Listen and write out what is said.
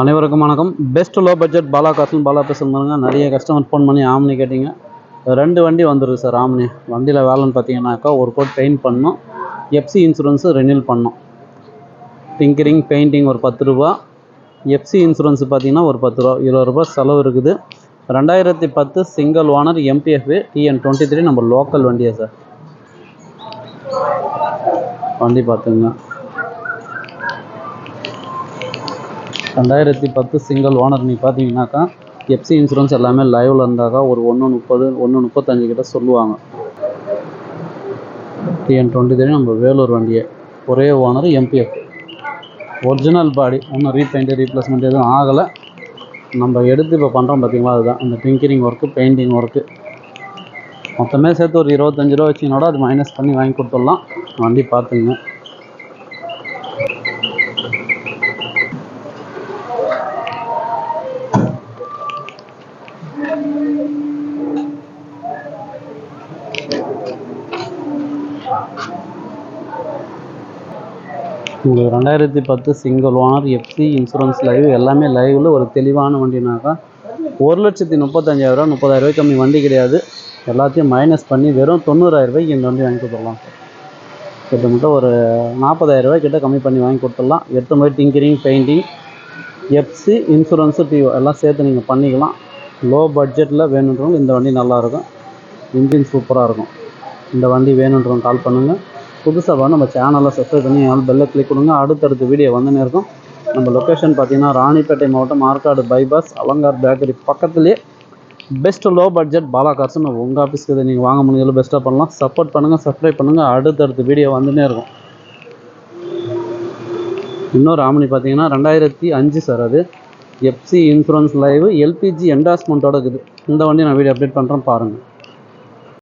அனைவருக்கும் வணக்கம். Best low budget Bala காசுன்னு பாலா பேசுகிறாங்க நிறைய கஸ்டமர் ஃபோன் பண்ணி ஆம்னி கேட்டிங்க. ரெண்டு வண்டி வந்துருக்கு சார் ஆம்னி. வண்டியில் வேலைன்னு பார்த்தீங்கன்னாக்கா ஒரு கோட் பெயிண்ட் பண்ணோம். எஃப்சி இன்சூரன்ஸு ரெனியூல் பண்ணோம். டிங்கரிங் பெயிண்டிங் ஒரு பத்து ரூபா. எஃப்சி இன்சூரன்ஸ் பார்த்தீங்கன்னா ஒரு பத்து ரூபா இருபது ரூபா செலவு இருக்குது. ரெண்டாயிரத்தி பத்து single owner MPF TN twenty three நம்ம லோக்கல் வண்டியா சார்? வண்டி பார்த்துங்க ரெண்டாயிரத்தி பத்து சிங்கிள் ஓனர் நீ பார்த்தீங்கன்னாக்கா எஃப்சி இன்சூரன்ஸ் எல்லாமே லைவில் இருந்தாக்கா ஒரு ஒன்று முப்பது ஒன்று முப்பத்தஞ்சு கிட்ட சொல்லுவாங்க. டிஎன் டுவெண்ட்டி த்ரீ நம்ம வேலூர் வண்டியை. ஒரே ஓனர் எம்பிஎஃப் ஒரிஜினல் பாடி ஒன்றும் ரீபெயிண்ட் ரீப்ளேஸ்மெண்ட் எதுவும் ஆகலை. நம்ம எடுத்து இப்போ பண்ணுறோம் பார்த்தீங்களா அதுதான். அந்த டிங்கரிங் ஒர்க்கு பெயிண்டிங் ஒர்க்கு மொத்தமே சேர்த்து ஒரு இருபத்தஞ்சி ரூபா வச்சிங்கனோட அது மைனஸ் பண்ணி வாங்கி கொடுத்துடலாம். வண்டி பார்த்துங்க உங்களுக்கு ரெண்டாயிரத்தி பத்து single owner FC insurance live எல்லாமே லைவில் ஒரு தெளிவான வண்டினாக்கா ஒரு லட்சத்தி முப்பத்தஞ்சாயிரரூவா முப்பதாயிரரூவாய்க்கு கம்மி வண்டி கிடையாது. எல்லாத்தையும் மைனஸ் பண்ணி வெறும் தொண்ணூறாயிரரூபாய்க்கு இந்த வண்டி வாங்கி கொடுத்துடலாம். சார் கிட்டத்தட்ட ஒரு நாற்பதாயிரரூபாய் கிட்ட கம்மி பண்ணி வாங்கி கொடுத்துடலாம். எட்டு மாதிரி tinkering painting FC insurance TO எல்லாம் சேர்த்து நீங்கள் பண்ணிக்கலாம். லோ பட்ஜெட்டில் வேணுன்றவங்க இந்த வண்டி நல்லாயிருக்கும் இன்ஜின் சூப்பராக இருக்கும். இந்த வண்டி வேணுன்றவங்க கால் பண்ணுங்கள் புதுசாக வர நம்ம சேனலை சப்ஸ்கிரைப் பண்ணி ஆல் பெல்லை கிளிக் கொடுங்க. அடுத்தடுத்த வீடியோ வந்துன்னு இருக்கும். நம்ம லொக்கேஷன் பார்த்தீங்கன்னா ராணிப்பேட்டை மாவட்டம் ஆற்காடு பைபாஸ் அலங்கார் பேக்கரி பக்கத்துலேயே பெஸ்ட் லோ பட்ஜெட் பாலா கார்ஸ்னு உங்கள் ஆஃபீஸ்க்கு இதை நீங்கள் வாங்க முடிஞ்சளவு பெஸ்ட்டாக பண்ணலாம். சப்போர்ட் பண்ணுங்கள் சப்ஸ்கிரைப் பண்ணுங்கள் அடுத்தடுத்த வீடியோ வந்துன்னே இருக்கும். இன்னொரு ஆமணி பார்த்தீங்கன்னா ரெண்டாயிரத்தி அஞ்சு சார் அது. எஃப்சி இன்சூரன்ஸ் லைவ் எல்பிஜி என்டாஸ்மெண்ட்டோட இருக்குது. இந்த வண்டி நான் வீடியோ அப்டேட் பண்ணுறேன் பாருங்கள்